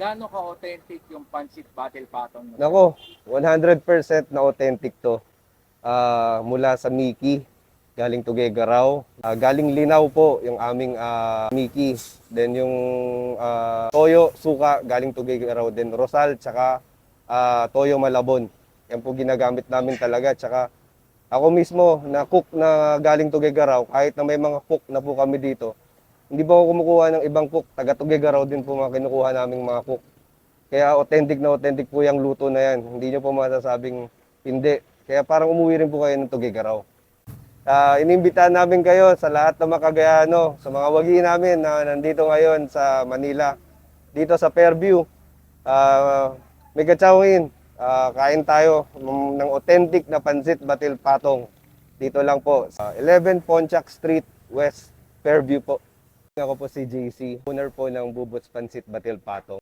gaano ka-authentic yung Pancit Battle Patong mo? Nako, 100% na authentic to. Ah, mula sa Miki, galing Tuguegarao. Ah, galing Linaw po yung aming ah, Miki. Then yung ah, Toyo, Suka, galing Tuguegarao din. Rosal, tsaka ah, Toyo Malabon. Yan po ginagamit namin talaga. Tsaka ako mismo na cook na galing Tuguegarao, kahit na may mga cook na po kami dito, hindi po ako kumukuha ng ibang cook. Taga Tuguegarao din po mga kinukuha naming mga cook. Kaya authentic na authentic po yung luto na yan. Hindi nyo po masasabing hindi. Kaya parang umuwi rin po kayo ng Tugigaraw. Uh, inimbitahan namin kayo sa lahat ng mga Cagayano, sa mga wagi namin na nandito ngayon sa Manila, dito sa Fairview. Uh, may katsawin, Ah, kain tayo ng authentic na pansit batil patong. Dito lang po, sa 11 Pontiac Street, West Fairview po. Ako po si JC, owner po ng Bubots Pansit Batil Patong.